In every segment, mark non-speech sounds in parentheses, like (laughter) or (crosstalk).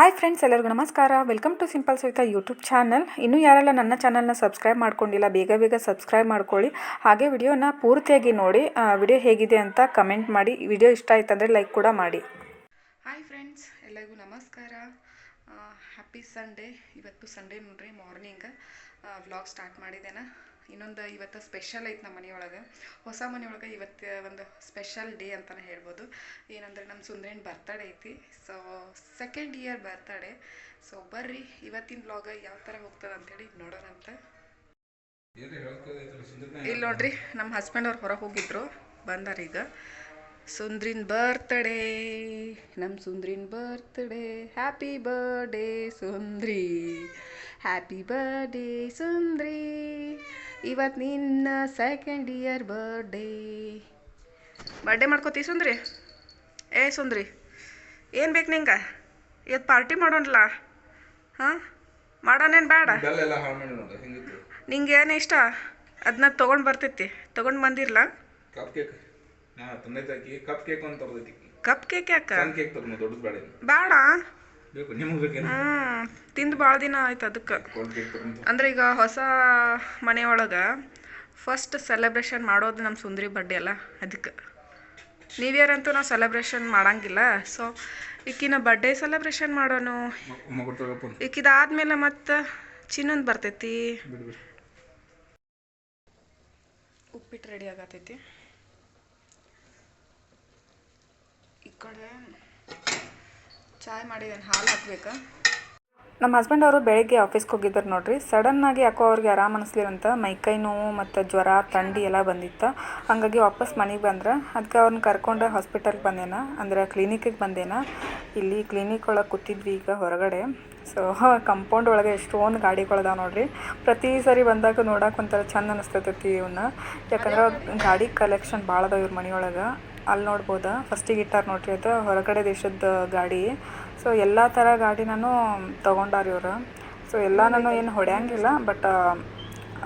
Hi friends ಎಲ್ಲರಿಗೂ ನಮಸ್ಕಾರ. Welcome to simple Savita YouTube channel ಇನ್ನೂ ಯಾರೆಲ್ಲ ನನ್ನ ಚಾನಲ್ನ ಸಬ್ಸ್ಕ್ರೈಬ್ ಮಾಡ್ಕೊಂಡಿಲ್ಲ, ಬೇಗ ಬೇಗ ಸಬ್ಸ್ಕ್ರೈಬ್ ಮಾಡ್ಕೊಳ್ಳಿ. ಹಾಗೆ ವಿಡಿಯೋನ ಪೂರ್ತಿಯಾಗಿ ನೋಡಿ ವಿಡಿಯೋ ಹೇಗಿದೆ ಅಂತ ಕಮೆಂಟ್ ಮಾಡಿ. ವಿಡಿಯೋ ಇಷ್ಟ ಆಯ್ತಂದರೆ ಲೈಕ್ ಕೂಡ ಮಾಡಿ. ಹಾಯ್ ಫ್ರೆಂಡ್ಸ್ ಎಲ್ಲರಿಗೂ ನಮಸ್ಕಾರ. ಹ್ಯಾಪಿ ಸಂಡೇ ಇವತ್ತು ಸಂಡೇ ನೋಡ್ರಿ ಮಾರ್ನಿಂಗ್ ವ್ಲಾಗ್ ಸ್ಟಾರ್ಟ್ ಮಾಡಿದ್ದೇನೆ? ಇನ್ನೊಂದು ಇವತ್ತು ಸ್ಪೆಷಲ್ ಐತೆ ನಮ್ಮ ಮನೆಯೊಳಗೆ. ಹೊಸ ಮನೆಯೊಳಗೆ ಇವತ್ತು ಒಂದು ಸ್ಪೆಷಲ್ ಡೇ ಅಂತಲೇ ಹೇಳ್ಬೋದು. ಏನಂದ್ರೆ ನಮ್ಮ ಸುಂದ್ರೇನ್ ಬರ್ತಡೇ ಐತಿ. So second year birthday so ಬರ್ರಿ ಇವತ್ತಿನ ಬ್ಲಾಗ ಯಾವ ಥರ ಹೋಗ್ತದೆ ಅಂತೇಳಿ ನೋಡೋಣಂತ ಇಲ್ಲಿ ನೋಡ್ರಿ ನಮ್ಮ ಹಸ್ಬೆಂಡ್ ಅವ್ರು ಹೊರಗೆ ಹೋಗಿದ್ರು ಬಂದಾರ ಈಗ. ಸುಂದ್ರಿನ್ ಬರ್ತ್ಡೇ ನಮ್ಮ ಸುಂದ್ರಿನ್ birthday happy birthday Sundri. Happy birthday Sundri. ಇವತ್ತು ನಿನ್ನ ಸೆಕೆಂಡ್ ಇಯರ್ ಬರ್ಡೇ ಬರ್ಡೇ ಮಾಡ್ಕೋತೀವಿ ಸುಂದ್ರಿ? ಏ ಸುಂದ್ರಿ ಏನು ಬೇಕು ನಿಂಗೆ? ಇವತ್ತು ಪಾರ್ಟಿ ಮಾಡೋಣಲ್ಲ? ಹಾಂ? ಮಾಡೋಣೇನು ಬೇಡ? ನಿಂಗೆ ಏನು ಇಷ್ಟ? ಅದನ್ನ ತೊಗೊಂಡು ಬರ್ತೈತಿ ತೊಗೊಂಡು ಬಂದಿರಲ್ಲ ಕಪ್ ಕೇಕ್ ಕಪ್ ಕೇಕ್ ಅಂತ ತರ್ದೈತಿ. ಕಪ್ ಕೇಕ್ ಯಾಕ? ಬೇಡ? ಬೇಕು ನಿಮಗೆ ಬೇಕೇನು ಹ್ಞೂ ತಿಂದು ಭಾಳ ದಿನ ಆಯ್ತು ಅದಕ್ಕೆ ಅಂದ್ರೆ ಈಗ ಹೊಸ ಮನೆಯೊಳಗೆ ಫಸ್ಟ್ ಸೆಲೆಬ್ರೇಷನ್ ಮಾಡೋದು ನಮ್ಮ ಸುಂದರಿ ಬರ್ಡೇ ಅಲ್ಲ ಅದಕ್ಕೆ ನ್ಯೂ ಇಯರ್ ಅಂತೂ ನಾವು ಸೆಲೆಬ್ರೇಷನ್ ಮಾಡಂಗಿಲ್ಲ ಸೊ ಈಕಿನ ಬರ್ಡೇ ಸೆಲೆಬ್ರೇಷನ್ ಮಾಡೋನು. ಈಕಿದಾದ್ಮೇಲೆ ಮತ್ತೆ ಚಿನ್ನೊಂದು ಬರ್ತೈತಿ. ಉಪ್ಪಿಟ್ಟು ರೆಡಿ ಆಗತೈತಿ. ಈ ಕಡೆ ಚಾಯ್ ಮಾಡಿದ್ದೇನೆ ಹಾಲು ಹಾಕ್ಬೇಕಾ? ನಮ್ಮ ಹಸ್ಬೆಂಡ್ ಅವರು ಬೆಳಗ್ಗೆ ಆಫೀಸ್ಗೆ ಹೋಗಿದ್ದಾರೆ ನೋಡ್ರಿ. ಸಡನ್ನಾಗಿ ಯಾಕೋ ಅವ್ರಿಗೆ ಆರಾಮ ಅನಿಸ್ಲಿರಂತ ಮೈಕೈ ನೋವು ಮತ್ತು ಜ್ವರ ಥಂಡಿ ಎಲ್ಲ ಬಂದಿತ್ತು. ಹಾಗಾಗಿ ವಾಪಸ್ ಮನೆಗೆ ಬಂದ್ರೆ ಅದಕ್ಕೆ ಅವ್ರನ್ನ ಕರ್ಕೊಂಡು ಹಾಸ್ಪಿಟಲ್ಗೆ ಬಂದೇನ. ಅಂದ್ರೆ ಕ್ಲಿನಿಕ್ಕಿಗೆ ಬಂದೇನ. ಇಲ್ಲಿ ಕ್ಲಿನಿಕ್ ಒಳಗೆ ಕೂತಿದ್ವಿ ಈಗ ಹೊರಗಡೆ. ಸೊ ಕಂಪೌಂಡ್ (laughs) ಒಳಗೆ ಎಷ್ಟೊಂದು ಗಾಡಿಗಳದಾವೆ ನೋಡ್ರಿ. ಪ್ರತಿ ಸರಿ ಬಂದಾಗ ನೋಡಕ್ಕೆ ಒಂಥರ ಚಂದ ಅನಿಸ್ತೈತಿ ಇವನ್ನ ಯಾಕಂದ್ರೆ ಗಾಡಿ ಕಲೆಕ್ಷನ್ ಭಾಳ ಅದಾವ ಇವ್ರ ಮನೆಯೊಳಗೆ. ಅಲ್ಲಿ ನೋಡ್ಬೋದು? ಫಸ್ಟಿಗೆ ಇಟ್ಟಾರ ನೋಡ್ರಿ ಅದು, ಹೊರಗಡೆ ದೇಶದ ಗಾಡಿ. ಸೊ ಎಲ್ಲ ಥರ ಗಾಡಿನೂ ತೊಗೊಂಡಾರ ಇವರು. ಸೊ ಎಲ್ಲನೂ ಏನು ಹೊಡೆಯಂಗಿಲ್ಲ ಬಟ್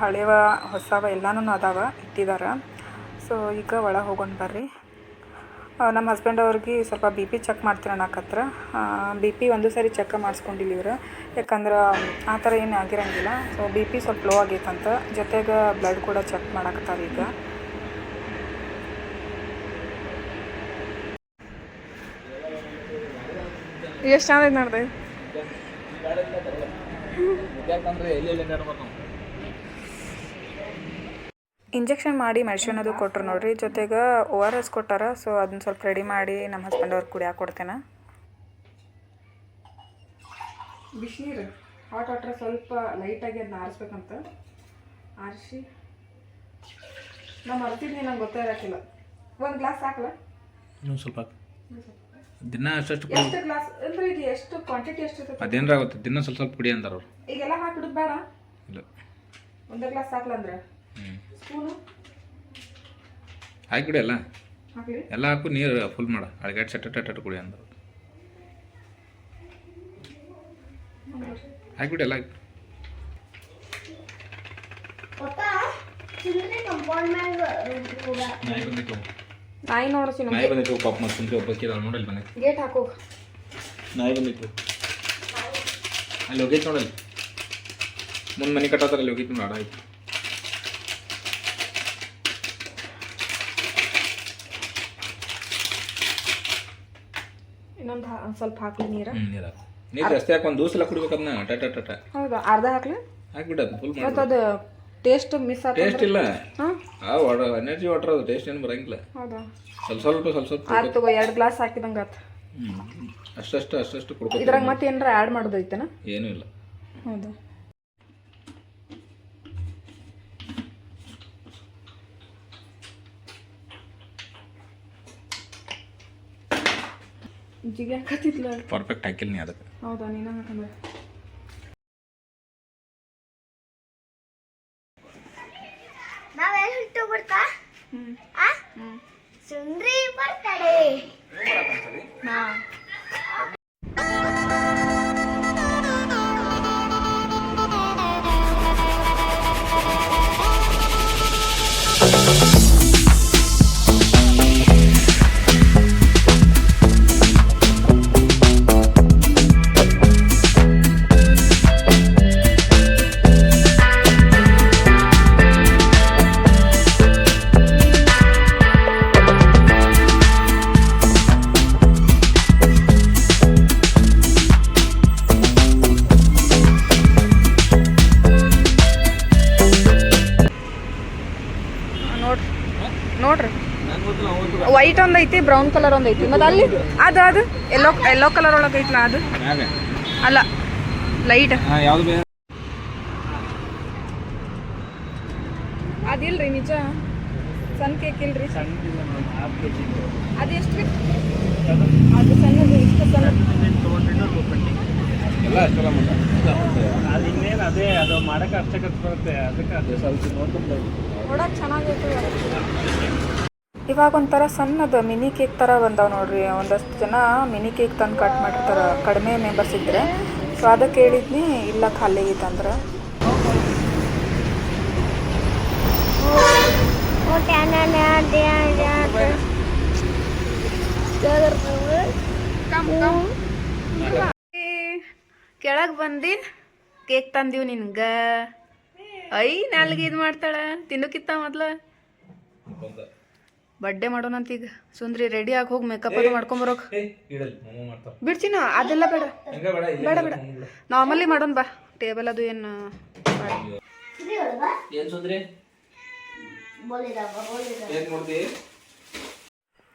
ಹಳೆವ, ಹೊಸವ ಎಲ್ಲನೂ ಅದಾವ ಇಟ್ಟಿದ್ದಾರೆ ಸೊ ಈಗ ಒಳಗೆ ಹೋಗೋಣ ಬರ್ರಿ. ನಮ್ಮ ಹಸ್ಬೆಂಡ್ ಅವ್ರಿಗೆ ಸ್ವಲ್ಪ ಬಿ ಪಿ ಚೆಕ್ ಮಾಡ್ತೀರ ನಾಕತ್ರ ಬಿ ಪಿ ಒಂದು ಸಾರಿ ಚೆಕ್ ಮಾಡಿಸ್ಕೊಂಡಿಲ್ಲ ಇವ್ರು. ಯಾಕಂದ್ರೆ, ಆ ಥರ ಏನು ಆಗಿರಂಗಿಲ್ಲ. ಸೊ ಬಿ ಪಿ ಸ್ವಲ್ಪ ಲೋ ಆಗೈತಂತ. ಜೊತೆಗೆ ಬ್ಲಡ್ ಕೂಡ ಚೆಕ್ ಮಾಡಕತ್ತಾರೆ ಈಗ. ಎಷ್ಟು ಚಂದ ಐತೆ ನೋಡ್ದೆ ಇಂಜೆಕ್ಷನ್ ಮಾಡಿ ಮೆಡಿಸಿನ್ ಅದು ಕೊಟ್ರು ನೋಡ್ರಿ. ಜೊತೆಗೆ ಓ ಆರ್ ಎಸ್ ಕೊಟ್ಟಾರ ಸೊ ಅದನ್ನ ಸ್ವಲ್ಪ ರೆಡಿ ಮಾಡಿ ನಮ್ಮ ಹಸ್ಬೆಂಡ್ ಅವ್ರಿಗೆ ಕುಡಿಯಾಕೆ ಕೊಡ್ತೇನೆ. ಬಿಸಿನೀರು ಹಾಟ್ ವಾಟ್ರ್ ಸ್ವಲ್ಪ ಲೈಟಾಗಿ ಅದನ್ನ ಆರಿಸ್ಬೇಕಂತ. ಆರಿಸಿ. ನಾನು ಮರ್ತಿದ್ದೀನಿ ನಂಗೆ ಗೊತ್ತೇ ಇರೋಕ್ಕಿಲ್ಲ ಒಂದು ಗ್ಲಾಸ್ ಹಾಕಲ್ಲ ಇನ್ನೊಂದು ಸ್ವಲ್ಪ ಹಾಕು. ದಿನ ಅಷ್ಟು ಎಷ್ಟು ಗ್ಲಾಸ್? ಅಂದ್ರೆ ಇದು ಎಷ್ಟು ಕ್ವಾಂಟಿಟಿ ಎಷ್ಟು ಇರ್ತೈತೆ ಅದೇನ್ರ ಆಗುತ್ತೆ? ದಿನ ಸ್ವಲ್ಪ ಸ್ವಲ್ಪ ಕುಡಿ ಅಂತಾರ ಅವ್ರು. ಈಗೆಲ್ಲ ಹಾಕಿಬಿಡುದು ಬೇಡ. ಇಲ್ಲ. ಒಂದೇ ಗ್ಲಾಸ್ ಸಾಕಲ್ಲ ಅಂದ್ರೆ? ಸ್ಪೂನು? ಹಾಕಿಬಿಡಿ ಎಲ್ಲ ಹಾಕ್ಲಿ. ಎಲ್ಲ ಹಾಕು ನೀರು ಫುಲ್ ಮಾಡ. ಅಳಗಾಡಿ ಚಟ ಟಟ್ ಕುಡಿ ಅಂದರು. ಹಾಕ್ಬಿಡಿ ಎಲ್ಲ ಹಾಕಿ. ಕಂಪೌಂಡ್ ಬಂದಿತ್ತು. ನಾಯಿ ನೋಡಿಸಿ ನಾಯಿ ಬಂದಿತ್ತು ಪಾಪ ಮತ್ತೆ ಸುಂದ್ರಿ ಒಬ್ಬಕ್ಕೆ ನೋಡಲ್ಲಿ ಬಂದೈತಿ ಗೇಟ್ ಹಾಕೋ. ನಾಯಿ ಬಂದಿತ್ತು. ಅಲ್ಲಿ ಹೋಗೈತೆ ನೋಡಲ್ಲಿ ಮುಂದೆ ಮನೆ ಕಟ್ಟತ್ತಾರ ಅಲ್ಲಿ ಹೋಗೈತಿ ನೋಡಿ ಆಯ್ತು. ಇನ್ನೊಂದು ಸ್ವಲ್ಪ ಹಾಕ್ಲಿ ನೀರು? ನೀರು ನೀರು ಜಾಸ್ತಿ ಹಾಕಿ ಒಂದು ದೂಸಲ ಕುಡಿಬೇಕು ಅದನ್ನ ಟಟ ಟಟ ಹೌದಾ? ಅರ್ಧ ಹಾಕ್ಲಿ? ಹಾಕ್ಬಿಡು ಅದು ಫುಲ್ ಮತ್ತು ಅದು ಟೇಸ್ಟ್ ಮಿಸ್ ಆಗ ಟೇಸ್ಟ್ ಇಲ್ಲ. ಹಾಂ? ಆ ವಾಟರ್ ಎನರ್ಜಿ ವಾಟರ್ ಅದು ಟೇಸ್ಟ್ ಏನು ಬರಂಗಿಲ್ಲ. ಹೌದಾ? ಸ್ವಲ್ಪ ಸ್ವಲ್ಪ ಸ್ವಲ್ಪ ಸ್ವಲ್ಪ ಆಯ್ತು ತಗೋ ಎರಡು ಗ್ಲಾಸ್ ಹಾಕಿದಂಗೆ ಆತು ಹ್ಞೂ ಅಷ್ಟಷ್ಟು ಅಷ್ಟಷ್ಟು ಕುಡ್ಕೊ ಇದ್ರಾಗ ಮತ್ತೆ ಏನಾರ ಆ್ಯಡ್ ಮಾಡೋದೈತೇನ ಏನೂ ಇಲ್ಲ. ಹೌದು. ಜಿಗಿ ಹಾಕತ್ತಿದ್ಲ. ಪರ್ಫೆಕ್ಟ್ ಹಾಕಿಲ್ಲ ನೀ ಅದಕ್ಕೆ. ಹೌದಾ ನೀನ ಹಾಕಂದ್ರೆ ನಾವೇನ್ ಹಿಟ್ಟು ಬಿಡ್ತಾ ಸುಂದ್ರಿ ಬರ್ತಾಳೆ ಹಾಂ ನೋಡ್ರಿ ವೈಟ್ ಒಂದ್ ಐತಿ ಬ್ರೌನ್ ಕಲರ್ ಒಂದ್ ಐತಿ ಮತ್ತೆ ಅಲ್ಲಿ ಅದು ಅದು ಎಲ್ಲೋ ಎಲ್ಲೋ ಕಲರ್ ಒಳಗೆ ಐತ್ಲ ಅದು? ಅಲ್ಲ ಲೈಟ್ ಹಾಂ ಯಾವ್ದು ಬೇರೆ? ಅದಿಲ್ರಿ ನಿಜ. ಸಣ್ಣ ಕೇಕ್ ಇಲ್ರಿ. ಅದು ಎಷ್ಟು ಅದು ಸಣ್ಣದು ಇಷ್ಟು ಸಣ್ಣ ಇನ್ನೇನು ಅದೇ ಅದು ಮಾಡಕ್ಕೆ ಅಷ್ಟೇ ಖರ್ಚು ಬರುತ್ತೆ ಅದಕ್ಕೆ ಅದು ಸ್ವಲ್ಪ ನೋಡ್ಕೊಂಡು ನೋಡಕ್ಕೆ ಚೆನ್ನಾಗೈತೆ. ಇವಾಗ ಒಂಥರ ಸಣ್ಣದು ಮಿನಿ ಕೇಕ್ ಥರ ಬಂದಾವ ನೋಡ್ರಿ. ಒಂದಷ್ಟು ಜನ ಮಿನಿ ಕೇಕ್ ತಂದು ಕಟ್ ಮಾಡಿರ್ತಾರ. ಕಡಿಮೆ ಮೆಂಬರ್ಸ್ ಇದ್ರೆ. ಸೊ ಅದಕ್ಕೆ ಹೇಳಿದ್ನಿ ಇಲ್ಲ ಖಾಲಿ ಐತಂದ್ರೆ ಕೆಳಗೆ ಬಂದು ಕೇಕ್ ತಂದೀವಿ ನಿನ್ಗೆ. ಐ ನಾಲ್ಗೆ ಇದು ಮಾಡ್ತಾಳ. ತಿನ್ನೋಕಿತ್ತ ಮೊದ್ಲ. ಬರ್ಡೇ ಮಾಡೋಣಂತ ಈಗ. ಸುಂದ್ರಿ ರೆಡಿ ಆಗಿ ಹೋಗಿ ಮೇಕಪ್ ಅದು ಮಾಡ್ಕೊಂಬರೋಕ್ ಬಿಡ್ತೀನ? ಅದೆಲ್ಲ ಬೇಡ. ಬೇಡ ಬೇಡ ಬೇಡ. ನಾರ್ಮಲಿ ಮಾಡೋಣ ಬಾ. ಟೇಬಲ್ ಅದು ಏನು ಏನು ಸುಂದ್ರಿ? ಏನು ನೋಡ್ದಿ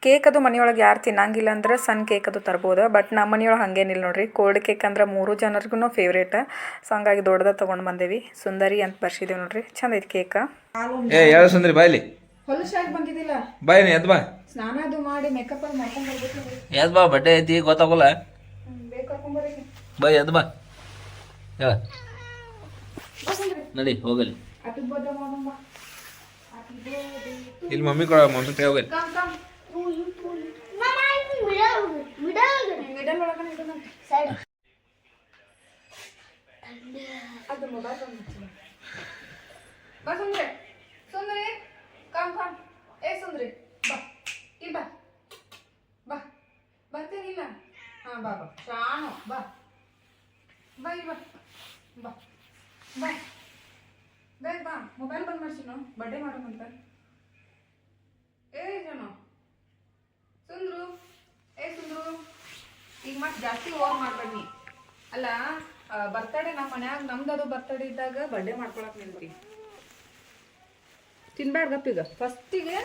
ಕೇಕ್ ಅದು ಮನೆಯೊಳಗೆ ಯಾರು ತಿನ್ನಂಗಿಲ್ಲ ಅಂದ್ರೆ ಸಣ್ಣ ಕೇಕ್ ಅದು ತರ್ಬೋದು. ಬಟ್ ನಮ್ಮ ಮನೆಯೊಳಗೆ ಹಂಗೇನಿಲ್ಲ ನೋಡ್ರಿ. ಕೋಲ್ಡ್ ಕೇಕ್ ಅಂದ್ರೆ ಮೂರು ಜನರಿಗೂ ಫೇವ್ರೇಟ್ ಸೊ ಹಂಗಾಗಿ ದೊಡ್ಡದ ತೊಗೊಂಡು ಬಂದೇವಿ. ಸುಂದರಿ ಅಂತ ಬರ್ಸಿದ್ದೇವೆ ನೋಡ್ರಿ. ಚಂದ ಐತಿ ಕೇಕ್ ಸುಂದ್ರಿ ಬಾಯ್ಲಿ ಹೊಲಸಾಗಿ ಬಂದಿದ್ದಿಲ್ಲ? ಬಾಯ್ ನೀ ಎದ್ ಬಾ. ಸ್ನಾನ ಅದು ಮಾಡಿ ಮೇಕಪ್ ಅದು ಮಾಡ್ಕೊಂಡು ಬರ್ಬೇಕು ಎದ್ ಬಾ ಬಡ್ಡೆ ಐತಿ ಗೊತ್ತಾಗಲ್ಲ. ಬೈ ಬಾಯ್ ಎದ್ ಬಾ ಹೇಳ ನಡಿ ಹೋಗಲಿ. ಬದ್ದ ಮಾಡೋಣ ಬಾ ಇಲ್ಲಿ ಮಮ್ಮಿ ಕೊಡ ಮಮ್ಮಿ ಕೈ ಹೋಗಲಿ. Come come. ಅದು mobile Sundri Sundri come come ಏ, ಸುಂದ್ರಿ. ಬಾ. ಇಲ್ಲಿ ಬಾ. ಬಾ. ಬರ್ತೇನಿಲ್ಲ ಹಾಂ, ಬಾ ಬಾ. ಶಾನು ಬಾ. ಬಾ ಬಾ. ಬಾ. ಬಾ. ಬೇಗ ಬಾ. ಮೊಬೈಲ್ ಬಂದ್ ಮಾಡ್ಸಿನು ಬರ್ಡೇ ಮಾಡೋಣಂತ ಏ ಜನ ಸುಂದ್ರು. ಏ, ಸುಂದ್ರು. ಈಗ ಮತ್ತೆ ಜಾಸ್ತಿ ಓವರ್ ಮಾಡ್ಬೇಡಿ ಅಲ್ಲ ಬರ್ತಡೇ ನಮ್ಮ ಮನ್ಯಾಗ ನಮ್ದು ಅದು ಬರ್ತಡೇ ಇದ್ದಾಗ ಬರ್ಡೇ ಮಾಡ್ಕೊಳಕ್ ನಿಂತಿ ತಿನ್ಬೇಡ ಗಪ್ಪ ಈಗ ಫಸ್ಟಿಗೆ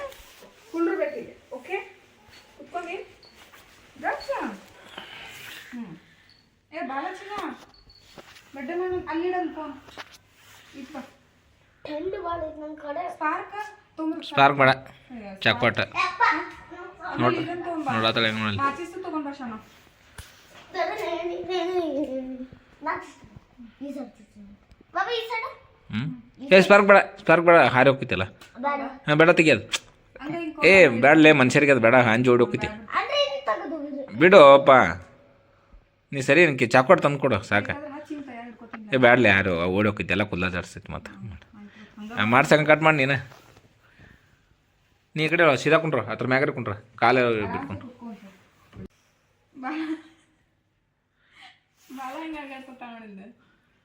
ಕುಳ್ರಬೇಕೀಗ ಓಕೆ ಕುತ್ಕೊಂಡಿ ಗಪ್ಪ ಹ್ಞೂ ಏ ಭಾಳ ಚಿನ್ನ ಬರ್ಡೇ ಮಾಡೋಣ ಅಲ್ಲಿಡಂತ ಇಪ್ಪ ಥಂಡಿ ಭಾಳ ಐತಿ ನನ್ನ ಕಡೆ ಸ್ಪಾರ್ಕ ತುಂಬ ಸ್ಪಾರ್ಕ್ ಬೇಡ ಚಕ್ಕೋಟ ನೋಡ್ ನೋಡತ್ತಲ್ಲ ಹೆಂಗ್ ನೋಡಲಿ ಮಾಚಿಸ್ ತಗೊಂಡ್ ಬಾ ಶಾನು ಬಾಬಾ ಈ ಸೈಡ್ ಹ್ಞೂ ಏ ಸ್ಪಾರ್ಕ್ ಬೇಡ ಸ್ಪಾರ್ಕ್ ಬೇಡ ಹಾರಿ ಹೋಗ್ತಿತ್ತಲ್ಲ? ಬೇಡ. ಹಾಂ ಬೇಡ ತೆಗಿಯೋದು ಏ ಬೇಡಲೇ ಮನುಷ್ಯರಿಗೆ ಅದು ಬೇಡ ಹಾಂಜಿ ಓಡಿ ಹೋಗ್ತಿ ಅಂದ್ರೆ ಇದು ತೆಗೆದು ಬಿಡು. ಬಿಡು ಅಪ್ಪ. ನೀ ಸರಿ ನನಗೆ ಚಾಕ್ಲೇಟ್ ತಂದು ಕೊಡು ಸಾಕ. ಏ ಬೇಡಲೇ ಯಾರು ಓಡಿ ಹೋಗ್ತಿ ಎಲ್ಲ ಕುಲ್ಲ ಜಾಡ್ಸೈತಿ ಮತ್ತೆ ಮಾಡ್ಸಂಗೆ ಕಟ್ ಮಾಡಿ ನೀನು. ನೀ ಈ ಕಡೆ ಸೀದಾ ಕುಂಡ್ರು ಅದ್ರ ಮ್ಯಾಗಾರ ಕುಂಡ್ರ ಕಾಲು ಬಿಟ್ಕೊಂಡು.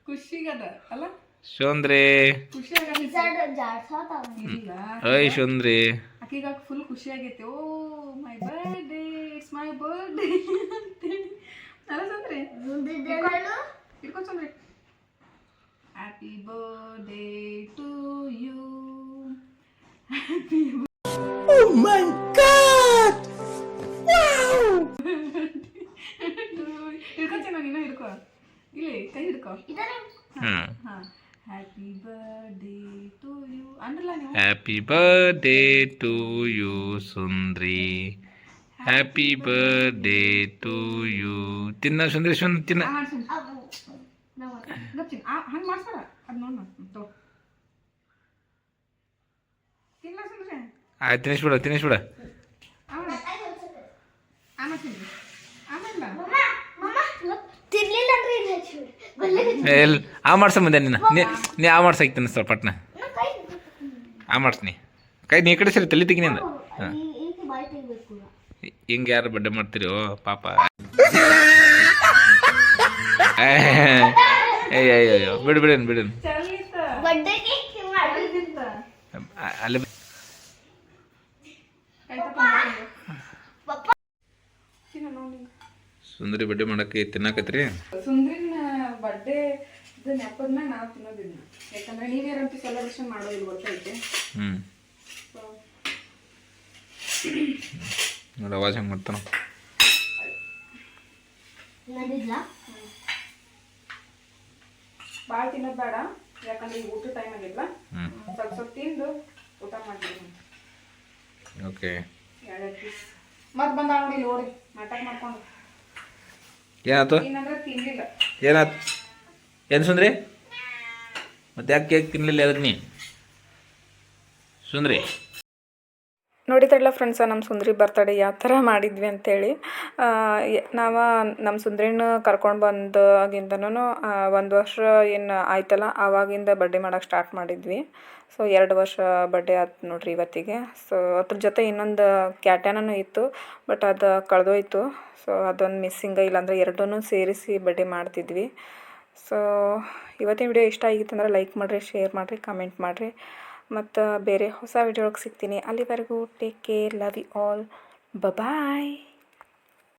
ಖುಷಿಗದ ಅಲ್ಲ? ಶೋಂದ್ರಿ. ಐ ಶೋಂದ್ರಿ. ಆಕಿಗ ಫುಲ್ ಖುಷಿ ಆಗೈತೆ. ಓ my birthday it's my birthday ಅಲ್ಲ ಸಂದ್ರಿ ಇಟ್ಕೋ ಸಂದ್ರಿ happy birthday to you happy ಇಟ್ಕೋ ಚೆನ್ನಾಗಿ ನೀನು ಇಟ್ಕೋ. ಇಲ್ಲಿ ಕೈ ಹಿಡ್ಕೊ. ಹಾ ಹಾ. ಹ್ಯಾಪಿ ಬರ್ಡೇ ಟು ಯು ಅಂದ್ರಲ್ಲ ನೀವು ಹ್ಯಾಪಿ ಬರ್ಡೇ ಟು ಯು ಸುಂದ್ರಿ ಹ್ಯಾಪಿ ಬರ್ಡೇ ಟು ಯು ತಿನ್ನ ಸುಂದ್ರಿ ಸುಂದ್ ತಿನ್ನ ಆ ಮಾಡ್ಸು ಅವು ನಾವು ಗಪ್ಚಿನ್ ಆ ಹಂಗೆ ಮಾಡ್ಸೋಣ ಅದು ನೋಡು ತೋ ತಿನ್ನ ಸುಂದ್ರೆ ಆಯ್ತು ತಿನ್ನಿಸ್ಬಿಡ ತಿನ್ನಿಸ್ಬಿಡ ಆಮೇಲೆ ಆಮೇಲೆ ತಿನ್ನಿ ಆಮೇಲೆ ಬಾ ಮಮ್ಮ ಮಮ್ಮ ತಿರ್ಲಿಲ್ಲ ಅಂದ್ರೆ ಇಲ್ಲಿ ಹಚ್ಚಿಬಿಡು ಗೊಲ್ಲೆ ಎಲ್, ಆ ಮಾಡ್ಸ ಮುಂದೆ ನೀನು. ನೀ ಆ ಮಾಡ್ಸಾಕ್ತೀನಿ ಸರ್ ಪಟ್ನ. ಆ ಮಾಡ್ಸ್ನಿ ಕೈ ನೀ ಕಡೆ ಸರಿ ತಲೆ ತೆಗಿನಿಂದ ಹಾಂ. ಹಿಂಗೆ ಯಾರು ಬಡ್ಡೆ ಮಾಡ್ತೀರಿ, ಪಾಪ. ಏಯ್ ಅಯ್ಯೋ ಬಿಡು ಬಿಡೇನು ಬಿಡೇನು ಅಲ್ಲಿ ಸುಂದರಿ ಬಡ್ಡೆ ಮಾಡಕ್ಕೆ ತಿನ್ನಕತ್ರಿ ಬರ್ಡೇ ಇದು ಮ್ಯಾಗ ನಾವು ತಿನ್ನೋದಿಲ್ಲ. ಯಾಕಂದ್ರೆ ನೀವೇನಂತೂ ಸೆಲೆಬ್ರೇಷನ್ ಮಾಡೋದಿಲ್ಲ ಗೊತ್ತೈತೆ ನೋಡಿ ಅವಾಜ್ ಹೆಂಗೆ ಮಾಡ್ತಾನ. ಭಾಳ ತಿನ್ನೋದು ಬೇಡ. ಯಾಕಂದ್ರೆ ಈಗ ಊಟ ಟೈಮ್ ಆಗಿಲ್ಲ ಸ್ವಲ್ಪ ಸ್ವಲ್ಪ ತಿಂದು ಊಟ ಮಾಡ್ತೀನಿ. ಓಕೆ. ಪೀಸ್ ಮತ್ತೆ ಬಂದ ನೋಡಿ ನೋಡಿ. ನಾಟಕ ಮಾಡ್ಕೊಂಡು. ಏನಾಯ್ತು? ಏನಾಯ್ತು? ಏನು ಸುಂದ್ರಿ? ಮತ್ತೆ ಯಾಕೆ ಕೇಕ್ ತಿನ್ನಲಿಲ್ಲ ಅದಕ್ಕೆ ನೀ? ಸುಂದ್ರಿ? ನೋಡಿದ್ರಲ್ಲ ಫ್ರೆಂಡ್ಸ ನಮ್ಮ ಸುಂದ್ರಿ ಬರ್ತಡೇ ಯಾವ ಥರ ಮಾಡಿದ್ವಿ ಅಂಥೇಳಿ ನಾವು ನಮ್ಮ ಸುಂದ್ರಿನ ಕರ್ಕೊಂಡು ಬಂದಾಗಿಂದನೂ ಒಂದು ವರ್ಷ ಏನು ಆಯ್ತಲ್ಲ, ಆವಾಗಿಂದ ಬಡ್ಡೆ ಮಾಡೋಕೆ ಸ್ಟಾರ್ಟ್ ಮಾಡಿದ್ವಿ. ಸೊ ಎರಡು ವರ್ಷ ಬಡ್ಡೆ ಆಯ್ತು ನೋಡ್ರಿ ಇವತ್ತಿಗೆ. ಸೊ ಅದ್ರ ಜೊತೆ ಇನ್ನೊಂದು ಕ್ಯಾಟ್ಯಾನೂ ಇತ್ತು ಬಟ್ ಅದು ಕಳೆದೋಯ್ತು. ಸೊ ಅದೊಂದು ಮಿಸ್ಸಿಂಗ ಇಲ್ಲಾಂದರೆ ಎರಡನ್ನೂ ಸೇರಿಸಿ ಬಡ್ಡೆ ಮಾಡ್ತಿದ್ವಿ. ಸೊ ಇವತ್ತಿನ ವಿಡಿಯೋ ಇಷ್ಟ ಆಗಿತ್ತಂದ್ರೆ ಲೈಕ್ ಮಾಡಿರಿ ಶೇರ್ ಮಾಡಿರಿ ಕಮೆಂಟ್ ಮಾಡಿರಿ. ಮತ್ತು ಬೇರೆ ಹೊಸ ವಿಡಿಯೋ ಒಳಗೆ ಸಿಗ್ತೀನಿ. ಅಲ್ಲಿವರೆಗೂ take care love you all bye